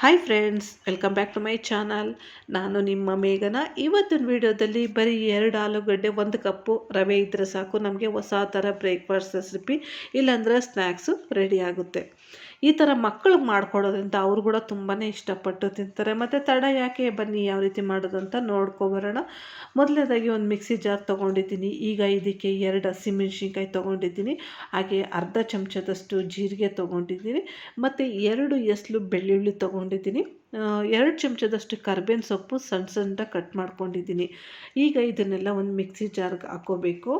Hi friends welcome back to my channel ನಾನು ನಿಮ್ಮ ಮೇಘನ. ಇವತ್ತಿನ ವಿಡಿಯೋದಲ್ಲಿ ಬರೀ ಎರಡು ಆಲೂಗಡ್ಡೆ, ಒಂದು ಕಪ್ಪು ರವೆ ಇದ್ದರೆ ಸಾಕು. ನಮಗೆ ಹೊಸ ಥರ ಬ್ರೇಕ್ಫಾಸ್ಟ್ ರೆಸಿಪಿ ಇಲ್ಲಾಂದರೆ ಸ್ನ್ಯಾಕ್ಸು ರೆಡಿ ಆಗುತ್ತೆ. ಈ ಥರ ಮಕ್ಕಳಿಗೆ ಮಾಡ್ಕೊಡೋದ್ರಿಂದ ಅವರು ಕೂಡ ತುಂಬಾ ಇಷ್ಟಪಟ್ಟು ತಿಂತಾರೆ. ಮತ್ತು ತಡ ಯಾಕೆ ಬನ್ನಿ ಯಾವ ರೀತಿ ಮಾಡೋದು ಅಂತ ನೋಡ್ಕೊಬರೋಣ ಮೊದಲನೇದಾಗಿ ಒಂದು ಮಿಕ್ಸಿ ಜಾರ್ ತೊಗೊಂಡಿದ್ದೀನಿ. ಈಗ ಇದಕ್ಕೆ ಎರಡು ಹಸಿಮೆಣ್ಸಿನ್ಕಾಯಿ ತೊಗೊಂಡಿದ್ದೀನಿ. ಹಾಗೆ ಅರ್ಧ ಚಮಚದಷ್ಟು ಜೀರಿಗೆ ತೊಗೊಂಡಿದ್ದೀನಿ. ಮತ್ತು ಎರಡು ಎಸ್ಲು ಬೆಳ್ಳುಳ್ಳಿ ತೊಗೊಂಡಿದ್ದೀನಿ. ಎರಡು ಚಮಚದಷ್ಟು ಕರ್ಬೇವಿನ ಸೊಪ್ಪು ಸಣ್ಣ ಸಣ್ಣ ಕಟ್ ಮಾಡ್ಕೊಂಡಿದ್ದೀನಿ. ಈಗ ಇದನ್ನೆಲ್ಲ ಒಂದು ಮಿಕ್ಸಿ ಜಾರ್ಗೆ ಹಾಕೋಬೇಕು.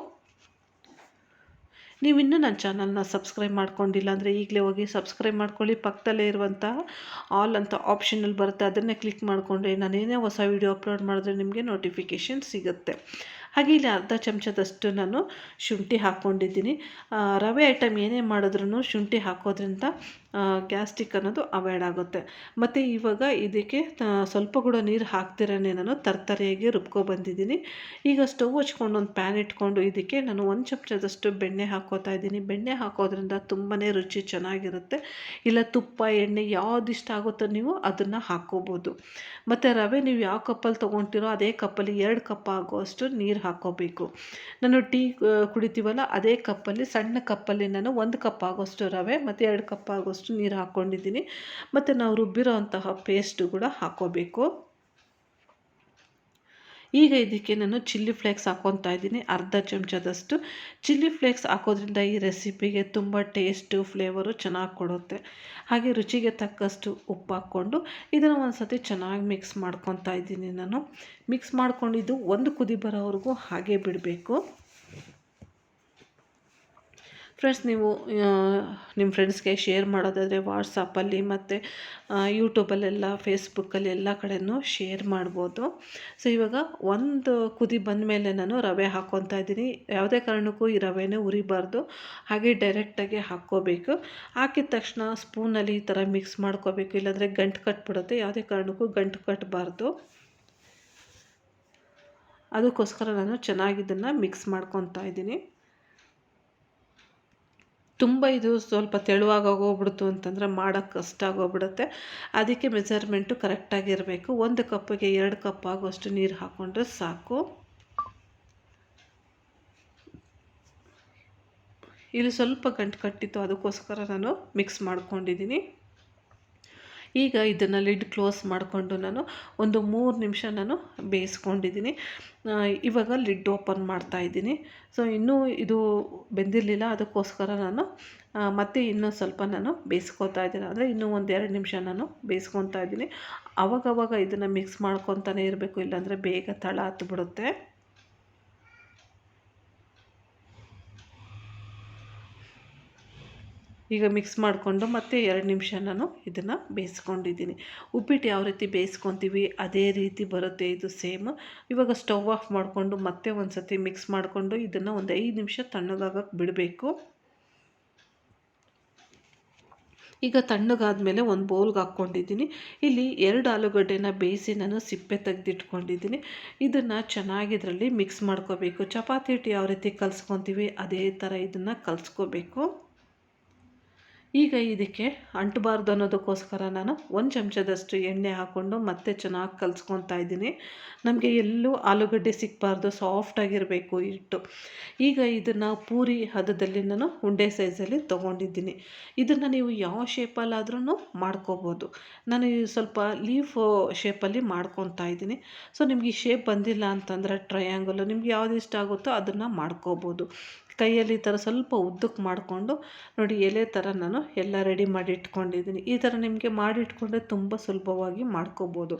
ನೀವು ಇನ್ನೂ ನನ್ನ ಚಾನಲ್ನ ಸಬ್ಸ್ಕ್ರೈಬ್ ಮಾಡ್ಕೊಂಡಿಲ್ಲ ಅಂದರೆ ಈಗಲೇ ಹೋಗಿ ಸಬ್ಸ್ಕ್ರೈಬ್ ಮಾಡ್ಕೊಳ್ಳಿ. ಪಕ್ಕದಲ್ಲೇ ಇರುವಂತಹ ಆಲ್ ಅಂತ ಆಪ್ಷನಲ್ಲಿ ಬರುತ್ತೆ. ಅದನ್ನೇ ಕ್ಲಿಕ್ ಮಾಡಿಕೊಂಡ್ರೆ ನಾನೇನೇ ಹೊಸ ವೀಡಿಯೋ ಅಪ್ಲೋಡ್ ಮಾಡಿದ್ರೆ ನಿಮಗೆ ನೋಟಿಫಿಕೇಷನ್ ಸಿಗುತ್ತೆ. ಹಾಗೆ ಇಲ್ಲಿ ಅರ್ಧ ಚಮಚದಷ್ಟು ನಾನು ಶುಂಠಿ ಹಾಕ್ಕೊಂಡಿದ್ದೀನಿ. ರವೆ ಐಟಮ್ ಏನೇ ಮಾಡಿದ್ರೂ ಶುಂಠಿ ಹಾಕೋದ್ರಿಂದ ಗ್ಯಾಸ್ಟಿಕ್ ಅನ್ನೋದು ಅವಾಯ್ಡ್ ಆಗುತ್ತೆ. ಮತ್ತು ಇವಾಗ ಇದಕ್ಕೆ ಸ್ವಲ್ಪ ಕೂಡ ನೀರು ಹಾಕ್ತಿರೇ ನಾನು ತರ್ತರಿಯಾಗಿ ರುಬ್ಕೊಬಂದಿದ್ದೀನಿ ಈಗ ಸ್ಟವ್ ಹಚ್ಕೊಂಡು ಒಂದು ಪ್ಯಾನ್ ಇಟ್ಕೊಂಡು ಇದಕ್ಕೆ ನಾನು ಒಂದು ಚಮಚದಷ್ಟು ಬೆಣ್ಣೆ ಹಾಕೋತಾ ಇದ್ದೀನಿ. ಬೆಣ್ಣೆ ಹಾಕೋದ್ರಿಂದ ತುಂಬಾ ರುಚಿ ಚೆನ್ನಾಗಿರುತ್ತೆ. ಇಲ್ಲ ತುಪ್ಪ, ಎಣ್ಣೆ ಯಾವ್ದು ಇಷ್ಟ ಆಗುತ್ತೋ ನೀವು ಅದನ್ನು ಹಾಕ್ಕೋಬೋದು ಮತ್ತು ರವೆ ನೀವು ಯಾವ ಕಪ್ಪಲ್ಲಿ ತೊಗೊಳ್ತೀರೋ ಅದೇ ಕಪ್ಪಲ್ಲಿ ಎರಡು ಕಪ್ ಅಷ್ಟು ನೀರು ಹಾಕ್ಕೋಬೇಕು. ನಾನು ಟೀ ಕುಡಿತೀವಲ್ಲ, ಅದೇ ಕಪ್ಪಲ್ಲಿ, ಸಣ್ಣ ಕಪ್ಪಲ್ಲಿ ನಾನು ಒಂದು ಕಪ್ ಆಗೋಷ್ಟು ರವೆ ಮತ್ತು ಎರಡು ಕಪ್ ಆಗೋಷ್ಟು ನೀರು ಹಾಕ್ಕೊಂಡಿದ್ದೀನಿ. ಮತ್ತು ನಾವು ರುಬ್ಬಿರೋ ಅಂತಹ ಪೇಸ್ಟು ಕೂಡ ಹಾಕ್ಕೋಬೇಕು. ಈಗ ಇದಕ್ಕೆ ನಾನು ಚಿಲ್ಲಿ ಫ್ಲೇಕ್ಸ್ ಹಾಕ್ಕೊತಾ ಇದ್ದೀನಿ, ಅರ್ಧ ಚಮಚದಷ್ಟು. ಚಿಲ್ಲಿ ಫ್ಲೇಕ್ಸ್ ಹಾಕೋದ್ರಿಂದ ಈ ರೆಸಿಪಿಗೆ ತುಂಬ ಟೇಸ್ಟು, ಫ್ಲೇವರು ಚೆನ್ನಾಗಿ ಕೊಡುತ್ತೆ. ಹಾಗೆ ರುಚಿಗೆ ತಕ್ಕಷ್ಟು ಉಪ್ಪು ಹಾಕ್ಕೊಂಡು ಇದನ್ನು ಒಂದು ಸತಿ ಚೆನ್ನಾಗಿ ಮಿಕ್ಸ್ ಮಾಡ್ಕೊತಾ ಇದ್ದೀನಿ ನಾನು. ಮಿಕ್ಸ್ ಮಾಡ್ಕೊಂಡಿದ್ದು ಒಂದು ಕುದಿ ಬರೋವರೆಗೂ ಹಾಗೆ ಬಿಡಬೇಕು. ಫ್ರೆಂಡ್ಸ್ ನೀವು ನಿಮ್ಮ ಫ್ರೆಂಡ್ಸ್ಗೆ ಶೇರ್ ಮಾಡೋದಾದರೆ ವಾಟ್ಸಪ್ಪಲ್ಲಿ ಮತ್ತು ಯೂಟ್ಯೂಬಲ್ಲೆಲ್ಲ ಫೇಸ್ಬುಕ್ಕಲ್ಲಿ ಎಲ್ಲ ಕಡೆಯೂ ಶೇರ್ ಮಾಡ್ಬೋದು. ಸೊ ಇವಾಗ ಒಂದು ಕುದಿ ಬಂದ ಮೇಲೆ ನಾನು ರವೆ ಹಾಕ್ಕೊತಾ ಇದ್ದೀನಿ. ಯಾವುದೇ ಕಾರಣಕ್ಕೂ ಈ ರವೆನೇ ಉರಿಬಾರ್ದು. ಹಾಗೆ ಡೈರೆಕ್ಟಾಗಿ ಹಾಕ್ಕೋಬೇಕು. ಹಾಕಿದ ತಕ್ಷಣ ಸ್ಪೂನಲ್ಲಿ ಈ ಥರ ಮಿಕ್ಸ್ ಮಾಡ್ಕೋಬೇಕು. ಇಲ್ಲಾಂದರೆ ಗಂಟು ಕಟ್ಬಿಡುತ್ತೆ. ಯಾವುದೇ ಕಾರಣಕ್ಕೂ ಗಂಟು ಕಟ್ಟಬಾರ್ದು ಅದಕ್ಕೋಸ್ಕರ ನಾನು ಚೆನ್ನಾಗಿ ಇದನ್ನು ಮಿಕ್ಸ್ ಮಾಡ್ಕೊತಾ ಇದ್ದೀನಿ. ತುಂಬ ಇದು ಸ್ವಲ್ಪ ತೆಳುವಾಗಿ ಆಗೋಗ್ಬಿಡ್ತು ಅಂತಂದರೆ ಮಾಡೋಕ್ಕೆ ಕಷ್ಟ ಆಗೋಗ್ಬಿಡುತ್ತೆ. ಅದಕ್ಕೆ ಮೆಜರ್ಮೆಂಟು ಕರೆಕ್ಟಾಗಿರಬೇಕು. ಒಂದು ಕಪ್ಪಿಗೆ ಎರಡು ಕಪ್ ಆಗುವಷ್ಟು ನೀರು ಹಾಕ್ಕೊಂಡ್ರೆ ಸಾಕು. ಇಲ್ಲಿ ಸ್ವಲ್ಪ ಗಂಟು ಕಟ್ಟಿತ್ತು, ಅದಕ್ಕೋಸ್ಕರ ನಾನು ಮಿಕ್ಸ್ ಮಾಡ್ಕೊಂಡಿದ್ದೀನಿ. ಈಗ ಇದನ್ನು ಲಿಡ್ ಕ್ಲೋಸ್ ಮಾಡಿಕೊಂಡು ನಾನು ಒಂದು ಮೂರು ನಿಮಿಷ ನಾನು ಬೇಯಿಸ್ಕೊಂಡಿದ್ದೀನಿ. ಇವಾಗ ಲಿಡ್ ಓಪನ್ ಮಾಡ್ತಾ ಇದ್ದೀನಿ. ಸೊ, ಇನ್ನೂ ಇದು ಬೆಂದಿರಲಿಲ್ಲ. ಅದಕ್ಕೋಸ್ಕರ ನಾನು ಮತ್ತೆ ಇನ್ನೂ ಸ್ವಲ್ಪ ನಾನು ಬೇಯಿಸ್ಕೊತಾ ಇದ್ದೀನಿ. ಅಂದರೆ ಇನ್ನೂ ಒಂದು ಎರಡು ನಿಮಿಷ ನಾನು ಬೇಯಿಸ್ಕೊತಾ ಇದ್ದೀನಿ. ಅವಾಗವಾಗ ಇದನ್ನು ಮಿಕ್ಸ್ ಮಾಡ್ಕೊತಾನೆ ಇರಬೇಕು. ಇಲ್ಲಾಂದರೆ ಬೇಗ ತಳ ಹತ್ಬಿಡುತ್ತೆ. ಈಗ ಮಿಕ್ಸ್ ಮಾಡಿಕೊಂಡು ಮತ್ತೆ ಎರಡು ನಿಮಿಷ ನಾನು ಇದನ್ನು ಬೇಯಿಸ್ಕೊಂಡಿದ್ದೀನಿ. ಉಪ್ಪಿಟ್ಟು ಯಾವ ರೀತಿ ಬೇಯಿಸ್ಕೊತೀವಿ ಅದೇ ರೀತಿ ಬರುತ್ತೆ ಇದು ಸೇಮ್ ಇವಾಗ ಸ್ಟವ್ ಆಫ್ ಮಾಡಿಕೊಂಡು ಮತ್ತೆ ಒಂದು ಸತಿ ಮಿಕ್ಸ್ ಮಾಡಿಕೊಂಡು ಇದನ್ನು ಒಂದು ಐದು ನಿಮಿಷ ತಣ್ಣಗಾಗಕ್ಕೆ ಬಿಡಬೇಕು. ಈಗ ತಣ್ಣಗಾದಮೇಲೆ ಒಂದು ಬೌಲ್ಗೆ ಹಾಕ್ಕೊಂಡಿದ್ದೀನಿ. ಇಲ್ಲಿ ಎರಡು ಆಲೂಗಡ್ಡೆನ ಬೇಯಿಸಿ ನಾನು ಸಿಪ್ಪೆ ತೆಗೆದಿಟ್ಕೊಂಡಿದ್ದೀನಿ. ಇದನ್ನು ಚೆನ್ನಾಗಿ ಇದರಲ್ಲಿ ಮಿಕ್ಸ್ ಮಾಡ್ಕೋಬೇಕು. ಚಪಾತಿ ಹಿಟ್ಟು ಯಾವ ರೀತಿ ಕಲಿಸ್ಕೊತೀವಿ ಅದೇ ಥರ ಇದನ್ನು ಕಲಿಸ್ಕೋಬೇಕು. ಈಗ ಇದಕ್ಕೆ ಅಂಟಬಾರ್ದು ಅನ್ನೋದಕ್ಕೋಸ್ಕರ ನಾನು ಒಂದು ಚಮಚದಷ್ಟು ಎಣ್ಣೆ ಹಾಕ್ಕೊಂಡು ಮತ್ತೆ ಚೆನ್ನಾಗಿ ಕಲಿಸ್ಕೊತಾ ಇದ್ದೀನಿ. ನಮಗೆ ಎಲ್ಲೂ ಆಲೂಗಡ್ಡೆ ಸಿಕ್ಕಬಾರ್ದು ಸಾಫ್ಟಾಗಿರಬೇಕು ಹಿಟ್ಟು. ಈಗ ಇದನ್ನು ಪೂರಿ ಹದದಲ್ಲಿ ನಾನು ಉಂಡೆ ಸೈಜಲ್ಲಿ ತೊಗೊಂಡಿದ್ದೀನಿ. ಇದನ್ನು ನೀವು ಯಾವ ಶೇಪಲ್ಲಾದ್ರೂ ಮಾಡ್ಕೋಬೋದು. ನಾನು ಸ್ವಲ್ಪ ಲೀಫ್ ಶೇಪಲ್ಲಿ ಮಾಡ್ಕೊತಾ ಇದ್ದೀನಿ. ಸೊ ನಿಮಗೆ ಈ ಶೇಪ್ ಬಂದಿಲ್ಲ ಅಂತಂದರೆ ಟ್ರಯಾಂಗಲು ನಿಮ್ಗೆ ಯಾವ್ದು ಇಷ್ಟ ಆಗುತ್ತೋ ಅದನ್ನು ಮಾಡ್ಕೋಬೋದು. ಕೈಯಲ್ಲಿ ಈ ಥರ ಸ್ವಲ್ಪ ಉದ್ದಕ್ಕೆ ಮಾಡಿಕೊಂಡು ನೋಡಿ ಎಲೆ ಥರ ನಾನು ಎಲ್ಲ ರೆಡಿ ಮಾಡಿ ಇಟ್ಕೊಂಡಿದ್ದೀನಿ. ಈ ಥರ ನಿಮಗೆ ಮಾಡಿ ಇಟ್ಕೊಂಡ್ರೆ ತುಂಬ ಸುಲಭವಾಗಿ ಮಾಡ್ಕೋಬೋದು.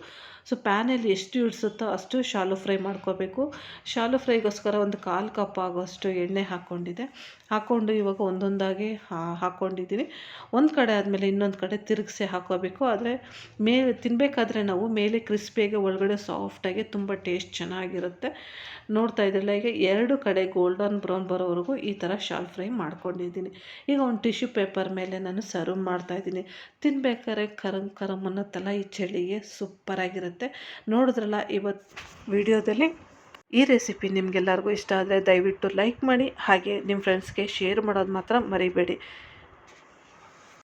ಸೊ, ಪ್ಯಾನಲ್ಲಿ ಎಷ್ಟು ಇಳಿಸುತ್ತೋ ಅಷ್ಟು ಶಾಲು ಫ್ರೈ ಮಾಡ್ಕೋಬೇಕು. ಶಾಲು ಫ್ರೈಗೋಸ್ಕರ ಒಂದು ಕಾಲು ಕಪ್ ಆಗೋಷ್ಟು ಎಣ್ಣೆ ಹಾಕ್ಕೊಂಡಿದೆ ಹಾಕ್ಕೊಂಡು ಇವಾಗ ಒಂದೊಂದಾಗಿ ಹಾಕ್ಕೊಂಡಿದ್ದೀನಿ. ಒಂದು ಕಡೆ ಆದಮೇಲೆ ಇನ್ನೊಂದು ಕಡೆ ತಿರುಗಿಸಿ ಹಾಕೋಬೇಕು ಆದರೆ ಮೇಲೆ ತಿನ್ನಬೇಕಾದ್ರೆ ನಾವು ಮೇಲೆ ಕ್ರಿಸ್ಪಿಯಾಗಿ ಒಳಗಡೆ ಸಾಫ್ಟಾಗಿ ತುಂಬ ಟೇಸ್ಟ್ ಚೆನ್ನಾಗಿರುತ್ತೆ. ನೋಡ್ತಾ ಇದ್ರಲ್ಲ ಈಗ ಎರಡು ಕಡೆ ಗೋಲ್ಡನ್ ಬ್ರೌನ್ ಬರೋವರೆಗೂ ಈ ಥರ ಶಾಲ್ ಫ್ರೈ ಮಾಡ್ಕೊಂಡಿದ್ದೀನಿ. ಈಗ ಒಂದು ಟಿಶ್ಯೂ ಪೇಪರ್ ಮೇಲೆ ನಾನು ಸರ್ವ್ ಮಾಡ್ತಾಯಿದ್ದೀನಿ ತಿನ್ಬೇಕಾದ್ರೆ ಕರಂ ಕರಮ್ ಅನ್ನೋತ್ತಲ್ಲ ಈ ಚಳಿಗೆ ಸೂಪರಾಗಿರುತ್ತೆ ನೋಡಿದ್ರಲ್ಲ ಇವತ್ತು ವಿಡಿಯೋದಲ್ಲಿ? ಈ ರೆಸಿಪಿ ನಿಮಗೆಲ್ಲರಿಗೂ ಇಷ್ಟ ಆದರೆ ದಯವಿಟ್ಟು ಲೈಕ್ ಮಾಡಿ, ಹಾಗೆ ನಿಮ್ಮ ಫ್ರೆಂಡ್ಸ್ಗೆ ಶೇರ್ ಮಾಡೋದು ಮಾತ್ರ ಮರಿಬೇಡಿ.